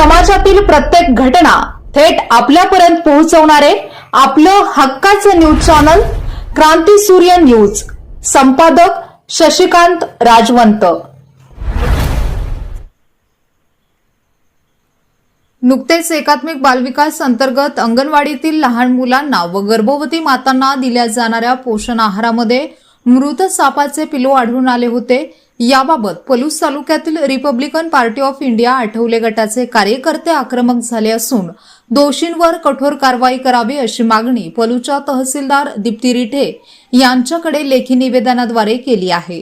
समाजातील प्रत्येक घटना थेट आपल्यापर्यंत पोहोचवणारे आपलं हक्काचं न्यूज चॅनल क्रांती सूर्य न्यूज. संपादक शशिकांत राजवंत. नुकतेच एकात्मिक बालविकास अंतर्गत अंगणवाडीतील लहान मुलांना व गर्भवती मातांना दिल्या जाणाऱ्या पोषण आहारामध्ये मृत सापाचे पिलो आढळून आले होते. याबाबत पलूस तालुक्यातील Republican Party of India Athawale गटाचे कार्यकर्ते आक्रमक झाले असून दोषींवर कठोर कारवाई करावी अशी मागणी पलूच्या तहसीलदार दीप्ती रिठे यांच्याकडे लेखी निवेदनाद्वारे केली आहे.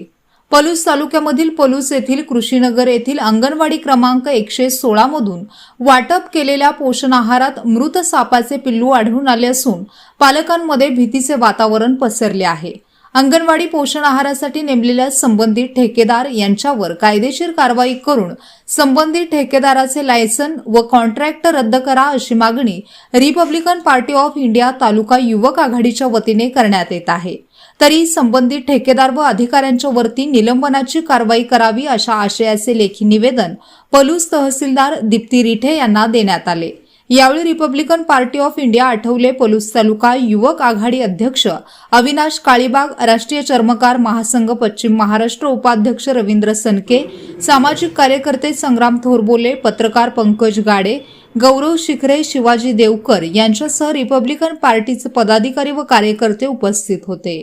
पलूस तालुक्यामधील पलूस येथील कृषीनगर येथील अंगणवाडी क्रमांक एकशे सोळा मधून वाटप केलेल्या पोषण आहारात मृत सापाचे पिल्लू आढळून आले असून पालकांमध्ये भीतीचे वातावरण पसरले आहे. अंगणवाडी पोषण आहारासाठी नेमलेल्या संबंधित ठेकेदार यांच्यावर कायदेशीर कारवाई करून संबंधित ठेकेदाराचे लायसन व कॉन्ट्रॅक्ट रद्द करा अशी मागणी Republican Party of India taluka युवक आघाडीच्या वतीने करण्यात येत आहे. तरी संबंधित ठेकेदार व अधिकाऱ्यांच्या वरती निलंबनाची कारवाई करावी अशा आशयाचे लेखी निवेदन पलूस तहसीलदार दीप्ती रिठे यांना देण्यात आले. यावेळी Republican Party of India Athawale Palus तालुका युवक आघाडी अध्यक्ष अविनाश काळीबाग राष्ट्रीय चर्मकार महासंघ पश्चिम महाराष्ट्र उपाध्यक्ष रवींद्र सनके सामाजिक कार्यकर्ते संग्राम थोरबोले पत्रकार पंकज गाडे गौरव शिखरे शिवाजी देवकर यांच्यासह रिपब्लिकन पार्टीचे पदाधिकारी व कार्यकर्ते उपस्थित होते.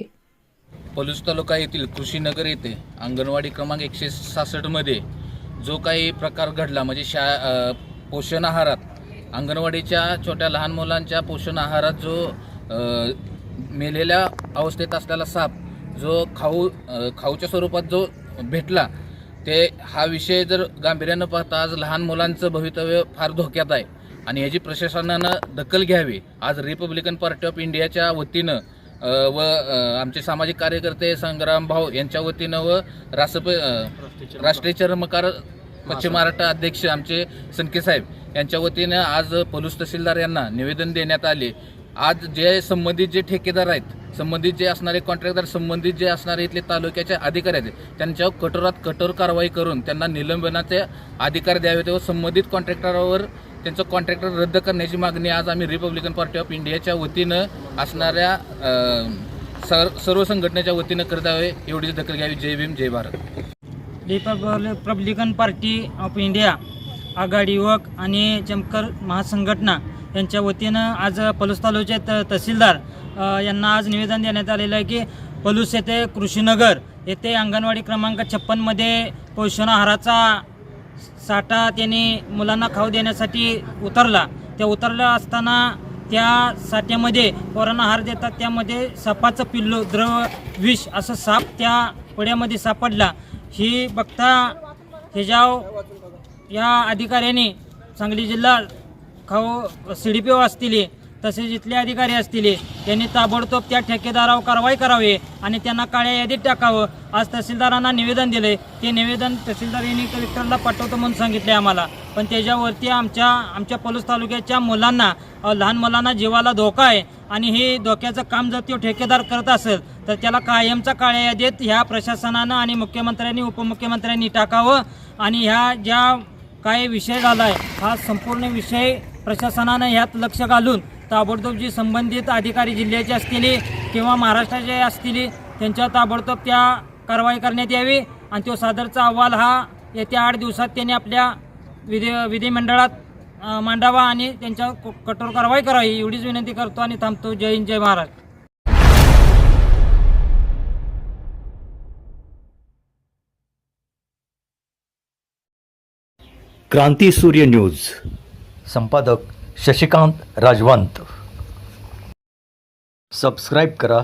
पलूस तालुका येथील कृषीनगर येथे अंगणवाडी क्रमांक एकशे सहासष्टमध्ये जो काही प्रकार घडला म्हणजे शा पोषण आहारात अंगणवाडीच्या छोट्या लहान मुलांच्या पोषण आहारात जो मेलेल्या अवस्थेत असलेला साप जो खाऊ खाऊच्या स्वरूपात जो भेटला ते हा विषय जर गांभीर्यानं पाहता आज लहान मुलांचं भवितव्य फार धोक्यात आहे. आणि याची प्रशासनानं दखल घ्यावी. आज रिपब्लिकन पार्टी ऑफ इंडियाच्या वतीनं व आमचे सामाजिक कार्यकर्ते संग्राम भाऊ यांच्या वतीनं व रासप राष्ट्रीय चर्मकार पश्चिम महाराष्ट्र अध्यक्ष आमचे सनके साहेब यांच्या वतीनं आज पोलीस तहसीलदार यांना निवेदन देण्यात आले. आज जे संबंधित जे ठेकेदार आहेत संबंधित जे असणारे कॉन्ट्रॅक्टर संबंधित जे असणारे इथले तालुक्याचे अधिकारी आहेत त्यांच्यावर कठोरात कठोर कारवाई करून त्यांना निलंबनाचे अधिकार द्यावेत व संबंधित कॉन्ट्रॅक्टरावर त्यांचं कॉन्ट्रॅक्टर रद्द करण्याची मागणी आज आम्ही रिपब्लिकन पार्टी ऑफ इंडियाच्या वतीनं असणाऱ्या सर सर्व संघटनेच्या वतीनं करत आहे एवढीच दखल घ्यावी. जय भीम जय Bharat. Republican Party of India आघाडी युवक आणि चमकर महासंघटना यांच्या वतीनं आज पलूस तालुक्याचे त तहसीलदार यांना आज निवेदन देण्यात आलेलं आहे की पलूस येथे कृषीनगर येथे अंगणवाडी क्रमांक छप्पनमध्ये पोषण आहाराचा साठा त्यांनी मुलांना खाऊ देण्यासाठी उतरला. त्या उतरल्या असताना त्या साठ्यामध्ये पोरांना आहार देतात त्यामध्ये सापाचं पिल्लू द्रव विष असं साप त्या पड्यामध्ये सापडला. ही बघता हिजाव या अधिकाऱ्यांनी सांगली जिल्हा खाऊ सी डी पी ओ असतील तसेच इथले अधिकारी असतील त्यांनी ताबडतोब त्या ठेकेदारावर कारवाई करावी आणि त्यांना काळ्या यादीत टाकावं. आज तहसीलदारांना निवेदन दिले ते निवेदन तहसीलदार यांनी कलेक्टरला पाठवतो म्हणून सांगितले आम्हाला. पण त्याच्यावरती आमच्या आमच्या पलूस तालुक्याच्या मुलांना लहान मुलांना जीवाला धोका आहे आणि हे धोक्याचं काम जर तो ठेकेदार करत असेल तर त्याला कायमचा काळ्या यादीत ह्या प्रशासनानं आणि मुख्यमंत्र्यांनी उपमुख्यमंत्र्यांनी टाकावं आणि ह्या ज्या काय विषय झाला आहे हा संपूर्ण विषय प्रशासनानं ह्यात लक्ष घालून ताबडतोब जी संबंधित अधिकारी जिल्ह्याचे असतील किंवा महाराष्ट्राचे असतील त्यांच्यावर ताबडतोब त्या कारवाई करण्यात यावी आणि तो सादरचा अहवाल हा येत्या आठ दिवसात त्यांनी आपल्या विधी विधिमंडळात मांडावा आणि त्यांच्यावर क- कठोर कारवाई करावी एवढीच विनंती करतो आणि थांबतो. जय हिंद जय महाराष्ट्र. क्रांती सूर्य न्यूज. संपादक शशिकांत राजवंत. सबस्क्राईब करा.